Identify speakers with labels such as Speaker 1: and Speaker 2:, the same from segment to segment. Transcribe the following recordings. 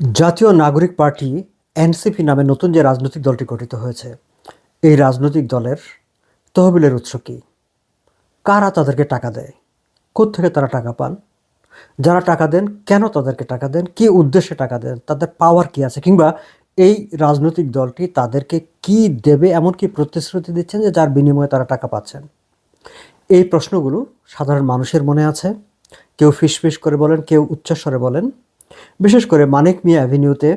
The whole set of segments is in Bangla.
Speaker 1: জাতীয় নাগরিক পার্টি এনসিপি নামে নতুন যে রাজনৈতিক দলটি গঠিত হয়েছে, এই রাজনৈতিক দলের তহবিলের উৎস কী? কারা তাদেরকে টাকা দেয়? থেকে তারা টাকা পান? যারা টাকা দেন, কেন তাদেরকে টাকা দেন? কী উদ্দেশ্যে টাকা দেন? তাদের পাওয়ার কী আছে? কিংবা এই রাজনৈতিক দলটি তাদেরকে কি দেবে এমন কি প্রতিশ্রুতি দিচ্ছেন যে যার বিনিময়ে তারা টাকা পাচ্ছেন? এই প্রশ্নগুলো সাধারণ মানুষের মনে আছে। কেউ ফিসফিস করে বলেন, কেউ উচ্চস্বরে বলেন। বিশেষ করে মানিক মিয়া অ্যাভিনিউতে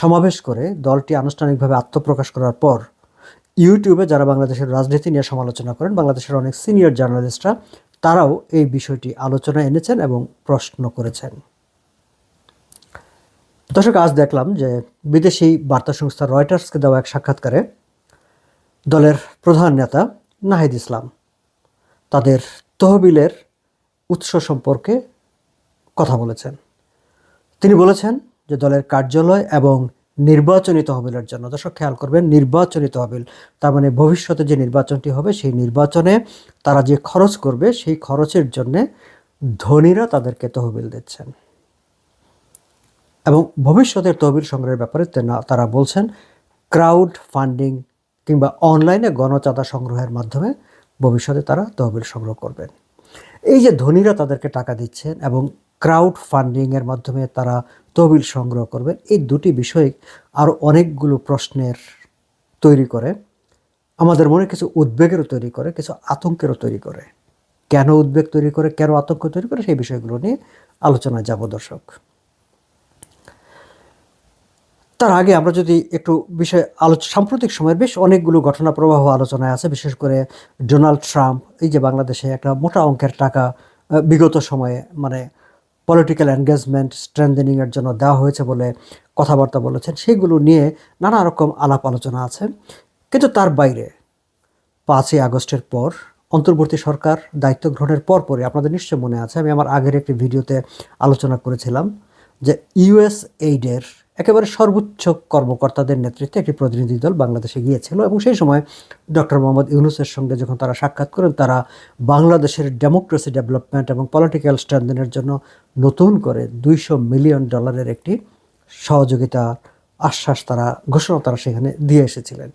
Speaker 1: সমাবেশ করে দলটি আনুষ্ঠানিকভাবে আত্মপ্রকাশ করার পর ইউটিউবে যারা বাংলাদেশের রাজনীতি নিয়ে সমালোচনা করেন, বাংলাদেশের অনেক সিনিয়র জার্নালিস্টরা, তারাও এই বিষয়টি আলোচনায় এনেছেন এবং প্রশ্ন করেছেন। দর্শক, আজ দেখলাম যে বিদেশি বার্তা সংস্থা রয়টার্সকে দেওয়া এক সাক্ষাৎকারে দলের প্রধান নেতা নাহিদ ইসলাম তাদের তহবিলের উৎস সম্পর্কে কথা বলেছেন। তিনি বলেছেন যে দলের কার্যালয় এবং নির্বাচনী তহবিলের জন্য। দর্শক, খেয়াল করবেন, নির্বাচনী তহবিল, তার মানে ভবিষ্যতে যে নির্বাচনটি হবে, সেই নির্বাচনে তারা যে খরচ করবে, সেই খরচের জন্যে ধনীরা তাদেরকে তহবিল দিচ্ছেন। এবং ভবিষ্যতের তহবিল সংগ্রহের ব্যাপারে তারা বলছেন ক্রাউড ফান্ডিং কিংবা অনলাইনে গণচাঁদা সংগ্রহের মাধ্যমে ভবিষ্যতে তারা তহবিল সংগ্রহ করবেন। এই যে ধনীরা তাদেরকে টাকা দিচ্ছেন এবং ক্রাউড ফান্ডিংয়ের মাধ্যমে তারা তহবিল সংগ্রহ করবেন। এই দুটি বিষয় আরও অনেকগুলো প্রশ্নের তৈরি করে। আমাদের মনে কিছু উদ্বেগেরও তৈরি করে, কিছু আতঙ্কেরও তৈরি করে। কেন উদ্বেগ তৈরি করে, কেন আতঙ্ক তৈরি করে, সেই বিষয়গুলো নিয়ে আলোচনায় যাব দর্শক। তার আগে আমরা যদি একটু বিষয় আলোচ, সাম্প্রতিক সময়ের বেশ অনেকগুলো ঘটনা প্রবাহ আলোচনায় আছে, বিশেষ করে ডোনাল্ড ট্রাম্প, এই যে বাংলাদেশে একটা মোটা অঙ্কের টাকা বিগত সময়ে মানে পলিটিক্যাল এনগেজমেন্ট স্ট্রেন্দেনিংয়ের জন্য দেওয়া হয়েছে বলে কথাবার্তা বলেছেন। সেগুলো নিয়ে নানা রকম আলাপ আলোচনা আছে। কিন্তু তার বাইরে পাঁচই আগস্টের পর অন্তর্বর্তী সরকার দায়িত্ব গ্রহণের পর পরে আপনাদের নিশ্চয় মনে আছে, আমি আমার আগের একটি ভিডিওতে আলোচনা করেছিলাম যে ইউএস এইডের একেবারে সর্বোচ্চ কর্মকর্তাদের নেতৃত্বে একটি প্রতিনিধি দল বাংলাদেশে গিয়েছিল এবং সেই সময় ডক্টর মোহাম্মদ ইউনুসের সঙ্গে যখন তারা সাক্ষাৎ করেন, তারা বাংলাদেশের ডেমোক্রেসি ডেভেলপমেন্ট এবং পলিটিক্যাল স্ট্যান্ডেনের জন্য নতুন করে দুইশো মিলিয়ন ডলারের একটি সহযোগিতা আশ্বাস তারা, ঘোষণা তারা সেখানে দিয়ে এসেছিলেন।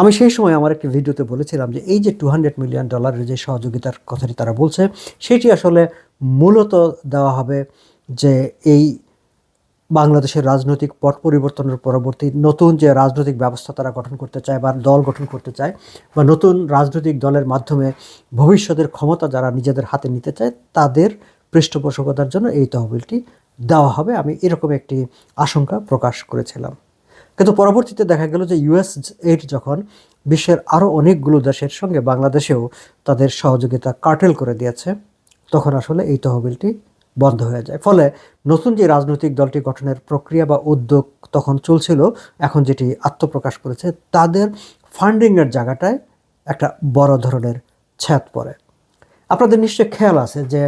Speaker 1: আমি সেই সময় আমার একটি ভিডিওতে বলেছিলাম যে এই যে টু হান্ড্রেড মিলিয়ন ডলারের যে সহযোগিতার কথাটি তারা বলছে, সেটি আসলে মূলত দেওয়া হবে যে এই বাংলাদেশের রাজনৈতিক পট পরিবর্তনের পরবর্তী নতুন যে রাজনৈতিক ব্যবস্থা তারা গঠন করতে চায় বা দল গঠন করতে চায় বা নতুন রাজনৈতিক দলের মাধ্যমে ভবিষ্যতের ক্ষমতা যারা নিজেদের হাতে নিতে চায়, তাদের পৃষ্ঠপোষকতার জন্য এই তহবিলটি দেওয়া হবে। আমি এরকম একটি আশঙ্কা প্রকাশ করেছিলাম। কিন্তু পরবর্তীতে দেখা গেল যে ইউএস এইড যখন বিশ্বের আরও অনেকগুলো দেশের সঙ্গে বাংলাদেশেও তাদের সহযোগিতা কার্টেল করে দিয়েছে, তখন আসলে এই তহবিলটি বন্ধ হয়ে যায়। ফলে নতুন যে রাজনৈতিক দলটি গঠনের প্রক্রিয়া বা উদ্যোগ তখন চলছিল, এখন যেটি আত্মপ্রকাশ করেছে, তাদের ফান্ডিংয়ের জায়গাটায় একটা বড় ধরনের ছাদ পড়ে। আপনাদের নিশ্চয় খেয়াল আছে যে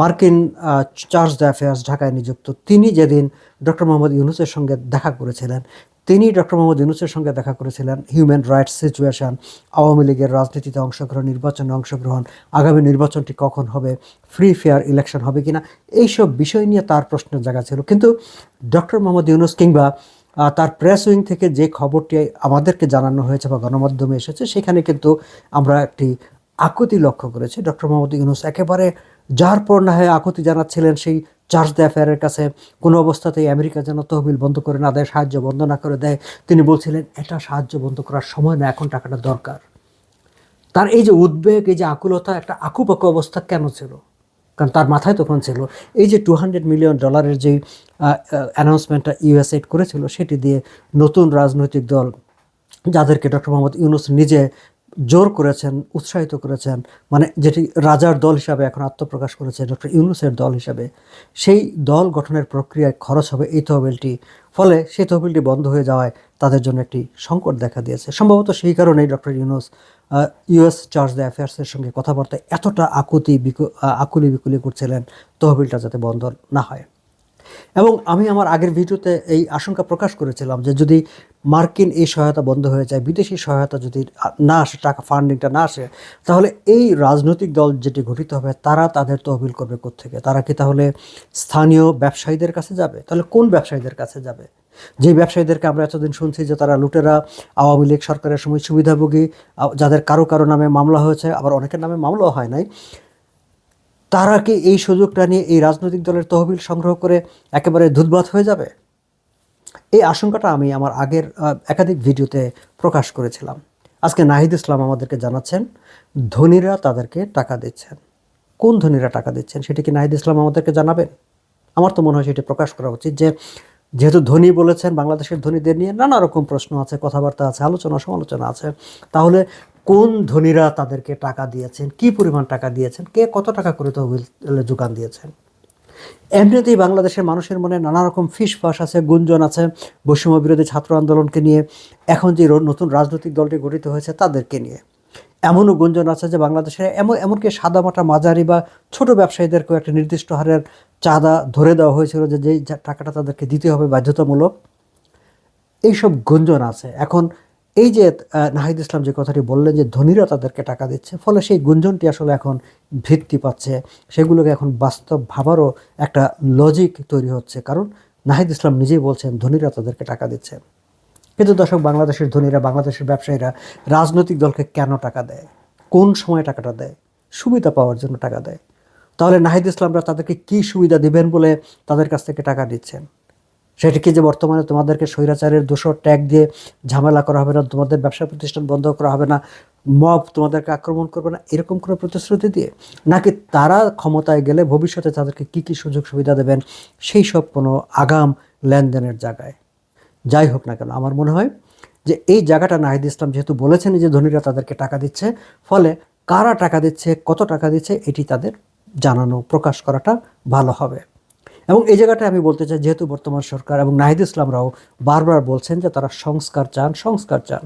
Speaker 1: মার্কিন চার্জ দ্য অ্যাফেয়ার্স ঢাকায় নিযুক্ত। তিনি যেদিন ডক্টর মোহাম্মদ ইউনুসের সঙ্গে দেখা করেছিলেন তিনি ডক্টর মোহাম্মদ ইউনুসের সঙ্গে দেখা করেছিলেন। হিউম্যান রাইটস সিচুয়েশন আওয়ামী লীগের রাজনীতিতে অংশগ্রহণ, নির্বাচনে অংশগ্রহণ, আগামী নির্বাচনটি কখন হবে ফ্রি ফেয়ার ইলেকশন হবে কিনা, এইসব বিষয় নিয়ে তার প্রশ্নের জায়গা ছিল। কিন্তু ডক্টর মোহাম্মদ ইউনুস কিংবা তার প্রেস উইং থেকে যে খবরটি আমাদেরকে জানানো হয়েছে বা গণমাধ্যমে এসেছে, সেখানে কিন্তু আমরা একটি আকুতি লক্ষ্য করেছি। ডক্টর মোহাম্মদ ইউনুস একেবারে যার পর না হয় আকুতি জানাচ্ছিলেন সেই চার্জ দ্য অ্যাফেয়ারের কাছে কোনো অবস্থাতেই আমেরিকা যেন তহবিল বন্ধ করে না দেয়, সাহায্য বন্ধ না করে দেয়। তিনি বলছিলেন, এটা সাহায্য বন্ধ করার সময় না, এখন টাকাটা দরকার। তার এই যে উদ্বেগ, এই যে আকুলতা, একটা আকুপাকু অবস্থা কেন ছিল? কারণ তার মাথায় তখন ছিল, এই যে টু হান্ড্রেড মিলিয়ন ডলারের যে অ্যানাউন্সমেন্টটা ইউএসএড করেছিল, সেটি দিয়ে নতুন রাজনৈতিক দল, যাদেরকে ডক্টর মোহাম্মদ ইউনুস নিজে জোর করেছেন, উৎসাহিত করেছেন মানে যেটি রাজার দল হিসাবে এখন আত্মপ্রকাশ করেছে, ডক্টর ইউনুসের দল হিসাবে, সেই দল গঠনের প্রক্রিয়ায় খরচ হবে এই তহবিলটি। ফলে সেই তহবিলটি বন্ধ হয়ে যাওয়ায় তাদের জন্য একটি সংকট দেখা দিয়েছে। সম্ভবত সেই কারণেই doctor Yunus US charge the অ্যাফেয়ার্সের সঙ্গে কথাবার্তায় এতটা আকুতি বিকু আকুলি বিকুলি করছিলেন তহবিলটা যাতে বন্ধ না হয়। এবং আমি আমার আগের ভিডিওতে এই আশঙ্কা প্রকাশ করেছিলাম যে যদি মার্কিন এই সহায়তা বন্ধ হয়ে যায়, বিদেশি সহায়তা যদি না আসে, টাকা ফান্ডিংটা না আসে, তাহলে এই রাজনৈতিক দল যেটি গঠিত হবে, তারা তাদের তহবিল করবে থেকে তারা কি তাহলে স্থানীয় ব্যবসায়ীদের কাছে যাবে? তাহলে কোন ব্যবসায়ীদের কাছে যাবে? যে ব্যবসায়ীদেরকে আমরা এতদিন শুনছি যে তারা লুটেরা, আওয়ামী লীগ সরকারের সময় সুবিধাভোগী যাদের কারও কারও নামে মামলা হয়েছে, আবার অনেকের নামে মামলাও হয় নাই তারা কি এই সুযোগটা নিয়ে এই রাজনৈতিক দলের তহবিল সংগ্রহ করে একেবারে দুধবাত হয়ে যাবে? এই আশঙ্কাটা আমি আমার আগের একাধিক ভিডিওতে প্রকাশ করেছিলাম। আজকে নাহিদ ইসলাম আমাদেরকে জানাচ্ছেন, ধনীরা তাদেরকে টাকা দিচ্ছেন। কোন ধনীরা টাকা দিচ্ছেন, সেটা কি নাহিদ ইসলাম আমাদেরকে জানাবেন? আমার তো মনে হয় সেটি প্রকাশ করা উচিত যে, যেহেতু ধনী বলেছেন বাংলাদেশের ধনীদের নিয়ে নানা রকম প্রশ্ন আছে, কথাবার্তা আছে, আলোচনা সমালোচনা আছে, তাহলে কোন ধনীরা তাদেরকে টাকা দিয়েছেন? কি পরিমাণ টাকা দিয়েছেন? কে কত টাকা করে তহবিল যোগান দিয়েছেন? এমনিতেই বাংলাদেশের মানুষের মনে নানা রকম ফিসফাস আছে, গুঞ্জন আছে, বৈষম্য বিরোধী ছাত্র আন্দোলনকে নিয়ে। এখন যে নতুন রাজনৈতিক দলটি গঠিত হয়েছে তাদেরকে নিয়ে। এমনও গুঞ্জন আছে যে বাংলাদেশে এমন, এমনকি সাদামাটা মাঝারি বা ছোট ব্যবসায়ীদেরকেও একটা নির্দিষ্ট হারের চাঁদা ধরে দেওয়া হয়েছিল যে যেই টাকাটা তাদেরকে দিতে হবে বাধ্যতামূলক। এইসব গুঞ্জন আছে। এখন এই যে নাহিদ ইসলাম যে কথাটি বললেন যে ধনীরা তাদেরকে টাকা দিচ্ছে, ফলে সেই গুঞ্জনটি আসলে এখন ভিত্তি পাচ্ছে। সেগুলোকে এখন বাস্তব ভাবারও একটা লজিক তৈরি হচ্ছে। কারণ নাহিদ ইসলাম নিজেই বলছেন ধনীরা তাদেরকে টাকা দিচ্ছে। কিন্তু দর্শক, বাংলাদেশের ধনীরা, বাংলাদেশের ব্যবসায়ীরা রাজনৈতিক দলকে কেন টাকা দেয়? কোন সময় টাকাটা দেয়? সুবিধা পাওয়ার জন্য টাকা দেয়। তাহলে নাহিদ ইসলামরা তাদেরকে কি সুবিধা দিবেন বলে তাদের কাছ থেকে টাকা দিচ্ছেন সেটা কি যে বর্তমানে তোমাদেরকে স্বৈরাচারের দোষর ট্যাগ দিয়ে ঝামেলা করা হবে না, তোমাদের ব্যবসা প্রতিষ্ঠান বন্ধ করা হবে না, মব তোমাদেরকে আক্রমণ করবে না, এরকম কোনো প্রতিশ্রুতি দিয়ে? নাকি তারা ক্ষমতায় গেলে ভবিষ্যতে তাদেরকে কি কি সুযোগ সুবিধা দেবেন, সেই সব কোনো আগাম লেনদেনের জায়গায়? যাই হোক না কেন, আমার মনে হয় যে এই জায়গাটা নাহিদ ইসলাম যেহেতু বলেছেন যে ধনীরা তাদেরকে টাকা দিচ্ছে, ফলে কারা টাকা দিচ্ছে, কত টাকা দিচ্ছে, এটি তাদের জানানো, প্রকাশ করাটা ভালো হবে। এবং এই জায়গাটা আমি বলতে চাই, যেহেতু বর্তমান সরকার এবং নাহিদ ইসলামরাও বারবার বলছেন যে তারা সংস্কার চান সংস্কার চান।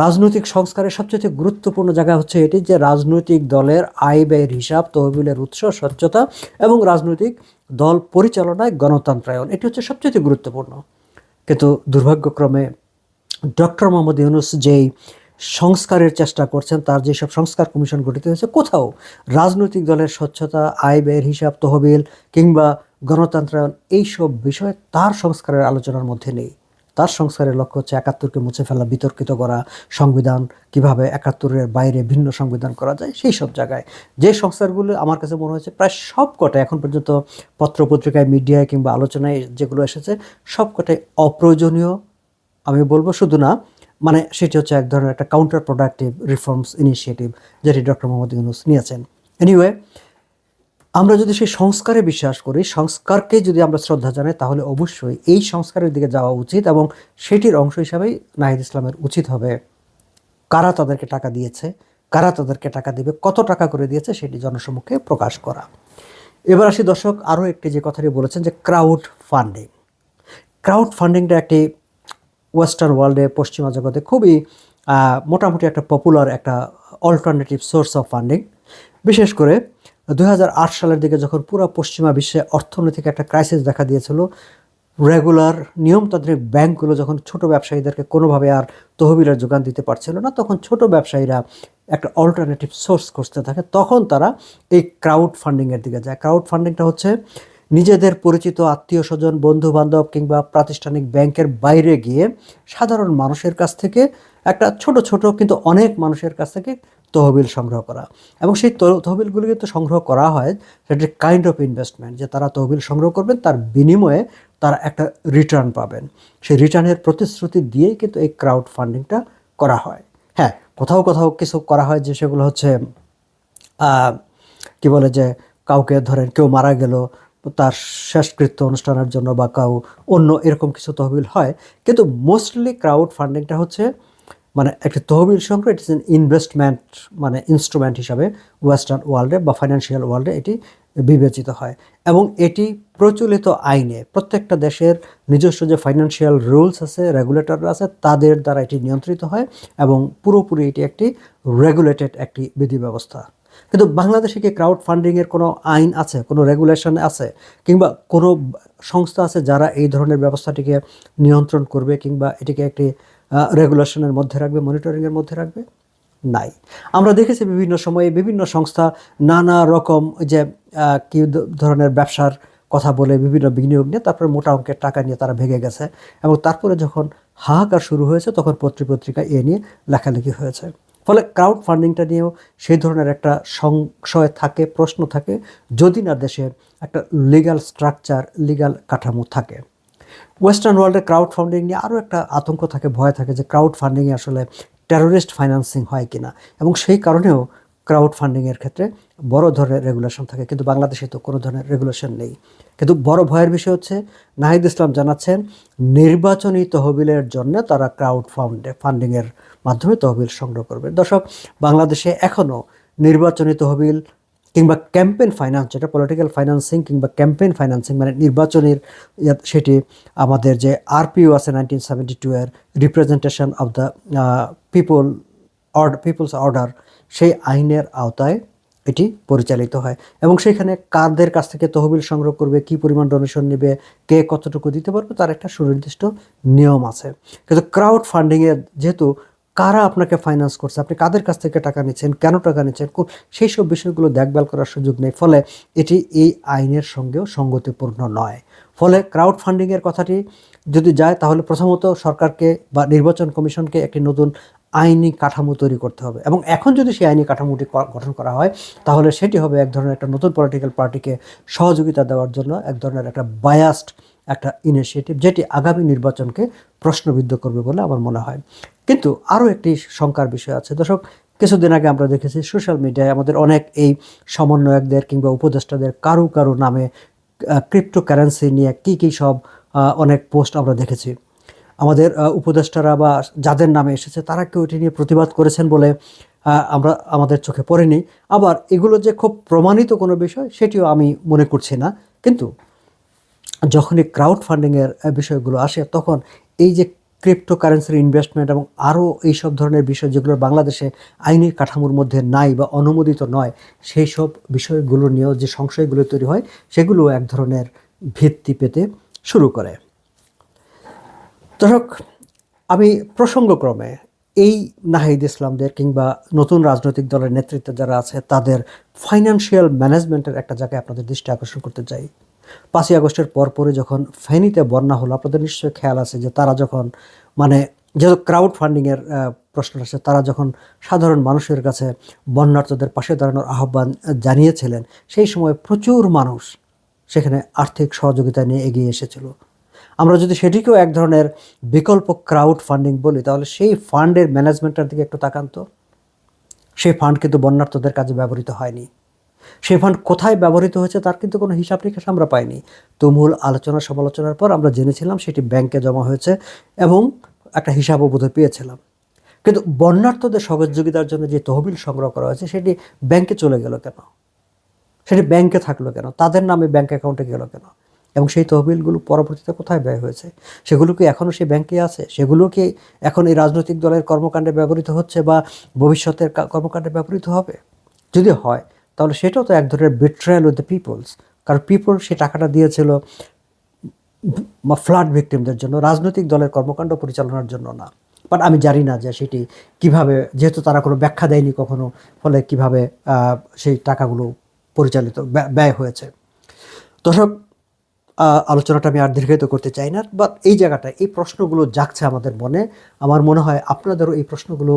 Speaker 1: রাজনৈতিক সংস্কারের সবচেয়ে গুরুত্বপূর্ণ জায়গা হচ্ছে এটি যে রাজনৈতিক দলের আয় ব্যয়ের হিসাব, তহবিলের উৎস, স্বচ্ছতা এবং রাজনৈতিক দল পরিচালনায় গণতন্ত্রায়ন, এটি হচ্ছে সবচেয়ে গুরুত্বপূর্ণ। কিন্তু দুর্ভাগ্যক্রমে ডক্টর মোহাম্মদ ইউনুস যেই সংস্কারের চেষ্টা করছেন, তার যেসব সংস্কার কমিশন গঠিত হয়েছে, কোথাও রাজনৈতিক দলের স্বচ্ছতা আয় ব্যয়ের হিসাব, তহবিল কিংবা গণতন্ত্রায়ন এইসব বিষয়ে তার সংস্কারের আলোচনার মধ্যে নেই। তার সংস্কারের লক্ষ্য হচ্ছে একাত্তরকে মুছে ফেলা, বিতর্কিত করা, সংবিধান কীভাবে একাত্তরের বাইরে ভিন্ন সংবিধান করা যায়, সেই সব জায়গায়। যে সংস্কারগুলো আমার কাছে মনে হয়েছে প্রায় সব কটাই এখন পর্যন্ত পত্রপত্রিকায়, মিডিয়ায় কিংবা আলোচনায় যেগুলো এসেছে সব কটাই অপ্রয়োজনীয়। আমি বলব শুধু না মানে সেটি হচ্ছে এক ধরনের একটা কাউন্টার প্রোডাক্টিভ রিফর্মস ইনিশিয়েটিভ যেটি ডক্টর মোহাম্মদ ইউনুস নিয়েছেন। এনিওয়ে আমরা যদি সেই সংস্কারে বিশ্বাস করি, সংস্কারকে যদি আমরা শ্রদ্ধা জানাই, তাহলে অবশ্যই এই সংস্কারের দিকে যাওয়া উচিত এবং সেটির অংশ হিসাবেই নাহিদ ইসলামের উচিত হবে। কারা তাদেরকে টাকা দিয়েছে, কারা তাদেরকে টাকা দিবে, কত টাকা করে দিয়েছে সেটি জনসম্মুখে প্রকাশ করা। এবার আসি দর্শক, আরও একটি যে কথাটি বলেছেন যে ক্রাউড ফান্ডিং ক্রাউড ফান্ডিংটা একটি ওয়েস্টার্ন ওয়ার্ল্ডে পশ্চিমা জগতে খুবই মোটামুটি একটা পপুলার একটা অল্টারনেটিভ সোর্স অফ ফান্ডিং বিশেষ করে দু হাজার আট সালের দিকে যখন পুরো পশ্চিমা বিশ্বে অর্থনৈতিক একটা ক্রাইসিস দেখা দিয়েছিল রেগুলার নিয়মতান্ত্রিক ব্যাংকগুলো যখন ছোট ব্যবসায়ীদেরকে কোনোভাবে আর তহবিলের যোগান দিতে পারছিল না, তখন ছোট ব্যবসায়ীরা একটা অল্টারনেটিভ সোর্স খুঁজতে থাকে। তখন তারা এই ক্রাউড ফান্ডিংয়ের দিকে যায়। ক্রাউড ফান্ডিংটা হচ্ছে নিজেদের পরিচিত আত্মীয় স্বজন বন্ধু বান্ধব কিংবা প্রাতিষ্ঠানিক ব্যাংকের বাইরে গিয়ে সাধারণ মানুষের কাছ থেকে একটা ছোট ছোট কিন্তু অনেক মানুষের কাছ থেকে তহবিল সংগ্রহ করা। এবং সেই তহ- তহবিলগুলি কিন্তু সংগ্রহ করা হয় সেটি কাইন্ড অফ ইনভেস্টমেন্ট যে তারা তহবিল সংগ্রহ করবেন, তার বিনিময়ে তারা একটা রিটার্ন পাবেন। সেই রিটার্নের প্রতিশ্রুতি দিয়েই কিন্তু এই ক্রাউড ফান্ডিংটা করা হয়। হ্যাঁ কোথাও কোথাও কিছু করা হয় যে সেগুলো হচ্ছে কি বলে যে কাউকে ধরেন কেউ মারা গেল তার শেষকৃত্য অনুষ্ঠানের জন্য বা কাউ অন্য এরকম কিছু তহবিল হয়। কিন্তু মোস্টলি ক্রাউড ফান্ডিংটা হচ্ছে মানে একটি তহবিল সংগ্রহ ইট ইস এন ইনভেস্টমেন্ট মানে ইনস্ট্রুমেন্ট হিসাবে ওয়েস্টার্ন ওয়ার্ল্ডে বা ফাইন্যান্সিয়াল ওয়ার্ল্ডে এটি বিবেচিত হয়। এবং এটি প্রচলিত আইনে প্রত্যেকটা দেশের নিজস্ব যে ফাইন্যান্সিয়াল রুলস আছে রেগুলেটররা আছে, তাদের দ্বারা এটি নিয়ন্ত্রিত হয় এবং পুরোপুরি এটি একটি রেগুলেটেড একটি বিধি ব্যবস্থা কিন্তু বাংলাদেশে কি ক্রাউড ফান্ডিংয়ের কোনো আইন আছে, কোনো রেগুলেশন আছে? কিংবা কোনো সংস্থা আছে যারা এই ধরনের ব্যবস্থাটিকে নিয়ন্ত্রণ করবে কিংবা এটিকে একটি রেগুলেশনের মধ্যে রাখবে মনিটরিংয়ের মধ্যে রাখবে? নাই। আমরা দেখেছি বিভিন্ন সময়ে বিভিন্ন সংস্থা নানা রকম যে কি ধরনের ব্যবসার কথা বলে বিভিন্ন বিনিয়োগ নিয়ে তারপরে মোটা অঙ্কের টাকা নিয়ে তারা ভেঙে গেছে এবং তারপরে যখন হাহাকার শুরু হয়েছে তখন পত্রিপত্রিকা এ নিয়ে লেখালেখি হয়েছে। ফলে ক্রাউড ফান্ডিংটা নিয়েও সেই ধরনের একটা সংশয় থাকে, প্রশ্ন থাকে, যদি না দেশে একটা লিগাল স্ট্রাকচার লিগাল কাঠামো থাকে। ওয়েস্টার্ন ওয়ার্ল্ডে ক্রাউড ফান্ডিং নিয়ে আরও একটা আতঙ্ক থাকে, ভয় থাকে যে ক্রাউড ফান্ডিংয়ে আসলে টেরোরিস্ট ফাইন্যান্সিং হয় কিনা। এবং সেই কারণেও ক্রাউড ফান্ডিংয়ের ক্ষেত্রে বড় ধরনের রেগুলেশন থাকে, কিন্তু বাংলাদেশে তো কোনো ধরনের রেগুলেশন নেই। কিন্তু বড় ভয়ের বিষয় হচ্ছে, নাহিদ ইসলাম জানাচ্ছেন, নির্বাচনী তহবিলের জন্য তারা ক্রাউড ফান্ডে ফান্ডিংয়ের মাধ্যমে তহবিল সংগ্রহ করবে। দর্শক, বাংলাদেশে এখনও নির্বাচনী তহবিল কিংবা ক্যাম্পেন ফাইন্যান্স যেটা পলিটিক্যাল ফাইন্যান্সিং কিংবা ক্যাম্পেইন ফাইন্যান্সিং মানে নির্বাচনের সেটি আমাদের যে আরপিও আছে নাইনটিন সেভেন্টি টু এর representation of the people order people's order সেই আইনের আওতায় এটি পরিচালিত হয় এবং সেখানে কারদের কাছ থেকে তহবিল সংগ্রহ করবে, কি পরিমাণ ডোনেশন নেবে, কে কতটুকু দিতে পারবে, তার একটা সুনির্দিষ্ট নিয়ম আছে। কিন্তু ক্রাউড ফান্ডিংয়ের যেহেতু কারা আপনাকে ফাইন্যান্স করছে, আপনি কাদের কাছ থেকে টাকা নিচ্ছেন, কেন টাকা নিচ্ছেন সেই সব বিষয়গুলো দেখভাল করার সুযোগ নেই, ফলে এটি এই আইনের সঙ্গেও সঙ্গতিপূর্ণ নয়। ফলে ক্রাউড ফান্ডিংয়ের কথাটি যদি যায়, তাহলে প্রথমত সরকারকে বা নির্বাচন কমিশনকে একটি নতুন আইনি কাঠামো তৈরি করতে হবে। এবং এখন যদি সেই আইনি কাঠামোটি গঠন করা হয়, তাহলে সেটি হবে এক ধরনের একটা নতুন পলিটিক্যাল পার্টিকে সহযোগিতা দেওয়ার জন্য এক ধরনের একটা বায়াস্ট একটা ইনিশিয়েটিভ যেটি আগামী নির্বাচনকে প্রশ্নবিদ্ধ করবে বলে আমার মনে হয়। কিন্তু আরও একটি শঙ্কার বিষয় আছে। দর্শক, কিছুদিন আগে আমরা দেখেছি সোশ্যাল মিডিয়ায় আমাদের অনেক এই সমন্বয়কদের কিংবা উপদেষ্টাদের কারু কারও নামে ক্রিপ্টো কারেন্সি নিয়ে কী কী সব অনেক পোস্ট আমরা দেখেছি। আমাদের উপদেষ্টারা বা যাদের নামে এসেছে, তারা কেউ এটি নিয়ে প্রতিবাদ করেছেন বলে আমরা আমাদের চোখে পড়েনি। আবার এগুলো যে খুব প্রমাণিত কোনো বিষয়, সেটিও আমি মনে করছি না। কিন্তু যখনই ক্রাউড ফান্ডিংয়ের বিষয়গুলো আসে, তখন এই যে ক্রিপ্টো কারেন্সির ইনভেস্টমেন্ট এবং আরও এইসব ধরনের বিষয় যেগুলো বাংলাদেশে আইনি কাঠামোর মধ্যে নাই বা অনুমোদিত নয় সেই সব বিষয়গুলো নিয়েও যে সংশয়গুলো তৈরি হয়, সেগুলো এক ধরনের ভিত্তি পেতে শুরু করে। দর্শক, আমি প্রসঙ্গক্রমে এই নাহিদ ইসলামদের কিংবা নতুন রাজনৈতিক দলের নেতৃত্বে যারা আছে, তাদের ফাইন্যান্সিয়াল ম্যানেজমেন্টের একটা জায়গায় আপনাদের দৃষ্টি আকর্ষণ করতে চাই। পাঁচই আগস্টের পরপরই যখন ফেনীতে বন্যা হলো, আপনাদের নিশ্চয়ই খেয়াল আছে যে তারা যখন মানে যেহেতু ক্রাউড ফান্ডিংয়ের প্রশ্ন আসে, তারা যখন সাধারণ মানুষের কাছে বন্যার্থদের পাশে দাঁড়ানোর আহ্বান জানিয়েছিলেন, সেই সময় প্রচুর মানুষ সেখানে আর্থিক সহযোগিতা নিয়ে এগিয়ে এসেছিল। আমরা যদি সেটিকেও এক ধরনের বিকল্প ক্রাউড ফান্ডিং বলি, তাহলে সেই ফান্ডের ম্যানেজমেন্টের দিকে একটু তাকান তো। সেই ফান্ড কিন্তু বন্যার্থদের কাজে ব্যবহৃত হয়নি। সেই ফান্ড কোথায় ব্যবহৃত হয়েছে তার কিন্তু কোনো হিসাব নিকাশ আমরা পাইনি। তুমুল আলোচনা সমালোচনার পর আমরা জেনেছিলাম সেটি ব্যাংকে জমা হয়েছে এবং একটা হিসাবও বোধহয় পেয়েছিলাম। কিন্তু বন্যার্থদের সহযোগিতার জন্য যে তহবিল সংগ্রহ করা হয়েছে, সেটি ব্যাংকে চলে গেল কেন? সেটি ব্যাংকে থাকল কেন? তাদের নামে ব্যাংক অ্যাকাউন্টে গেল কেন? এবং সেই তহবিলগুলো পরবর্তীতে কোথায় ব্যয় হয়েছে? সেগুলো কি এখনও সেই ব্যাংকে আছে? সেগুলো কি এখন এই রাজনৈতিক দলের কর্মকাণ্ডে ব্যবহৃত হচ্ছে বা ভবিষ্যতের কর্মকাণ্ডে ব্যবহৃত হবে? যদি হয়, তাহলে সেটাও তো এক ধরনের বিট্রায়াল উইথ দ্য পিপলস কারণ পিপল সে টাকাটা দিয়েছিল ফ্লাড ভিকটিমদের জন্য, রাজনৈতিক দলের কর্মকাণ্ড পরিচালনার জন্য না। বাট আমি জানি না যে সেটি কীভাবে, যেহেতু তারা কোনো ব্যাখ্যা দেয়নি কখনো, ফলে কীভাবে সেই টাকাগুলো পরিচালিত ব্যয়- হয়েছে। দর্শক আলোচনাটা আমি আর দীর্ঘায়িত করতে চাই না বাট এই জায়গাটায় এই প্রশ্নগুলো জাগছে আমাদের মনে। আমার মনে হয় আপনাদেরও এই প্রশ্নগুলো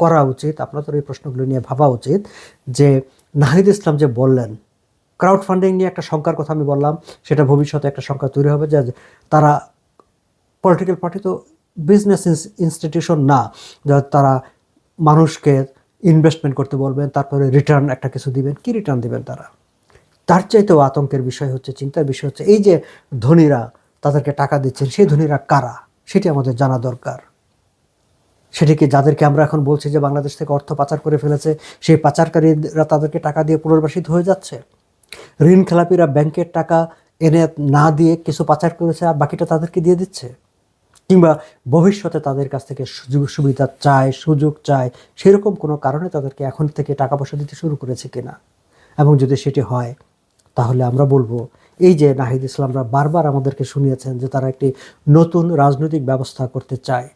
Speaker 1: করা উচিত, আপনাদেরও এই প্রশ্নগুলো নিয়ে ভাবা উচিত, যে নাহিদ ইসলাম যে বললেন ক্রাউড ফান্ডিং নিয়ে একটা সংখ্যার কথা আমি বললাম, সেটা ভবিষ্যতে একটা সংখ্যা তৈরি হবে, যে তারা পলিটিক্যাল পার্টি তো বিজনেস ইনস্টিটিউশন না, যা তারা মানুষকে ইনভেস্টমেন্ট করতে বলবেন, তারপরে রিটার্ন একটা কিছু দিবেন, কি রিটার্ন দিবেন তারা? তার চাইতেও আতঙ্কের বিষয় হচ্ছে, চিন্তার বিষয় হচ্ছে, এই যে ধনীরা তাদেরকে টাকা দিচ্ছেন, সেই ধনীরা কারা? সেটি আমাদের জানা দরকার। সেটিকে যাদেরকে আমরা এখন বলছি যে বাংলাদেশ থেকে অর্থ পাচার করে ফেলেছে, সেই পাচারকারীরা তাদেরকে টাকা দিয়ে পুনর্বাসিত হয়ে যাচ্ছে। ঋণ খেলাপিরা ব্যাংকের টাকা এনে না দিয়ে কিছু পাচার করেছে আর বাকিটা তাদেরকে দিয়ে দিচ্ছে? কিংবা ভবিষ্যতে তাদের কাছ থেকে সুযোগ সুবিধা চায়, সুযোগ চায়, সেরকম কোনো কারণে তাদেরকে এখন থেকে টাকা পয়সা দিতে শুরু করেছে কিনা? এবং যদি সেটি হয় তাহলে আমরা বলব, এই যে নাহিদ ইসলামরা বারবার আমাদেরকে শুনিয়েছেন যে তারা একটি নতুন রাজনৈতিক ব্যবস্থা করতে চায়,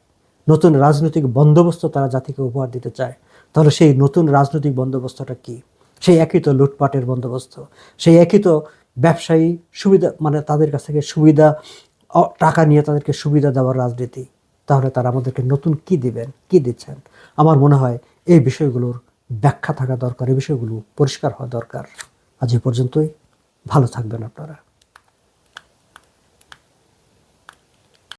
Speaker 1: নতুন রাজনৈতিক বন্দোবস্ত তারা জাতিকে উপহার দিতে চায়, তাহলে সেই নতুন রাজনৈতিক বন্দোবস্তটা কি? সেই একই তো লুটপাটের বন্দোবস্ত, সেই একই তো ব্যবসায়ী সুবিধা মানে তাদের কাছ থেকে সুবিধা টাকা নিয়ে তাদেরকে সুবিধা দেওয়ার রাজনীতি, তাহলে তারা আমাদেরকে নতুন কি দিবেন, কি দিচ্ছেন? আমার মনে হয় এই বিষয়গুলোর ব্যাখ্যা থাকা দরকার, এই বিষয়গুলো পরিষ্কার হওয়া দরকার। আজ এ পর্যন্তই। ভালো থাকবেন আপনারা।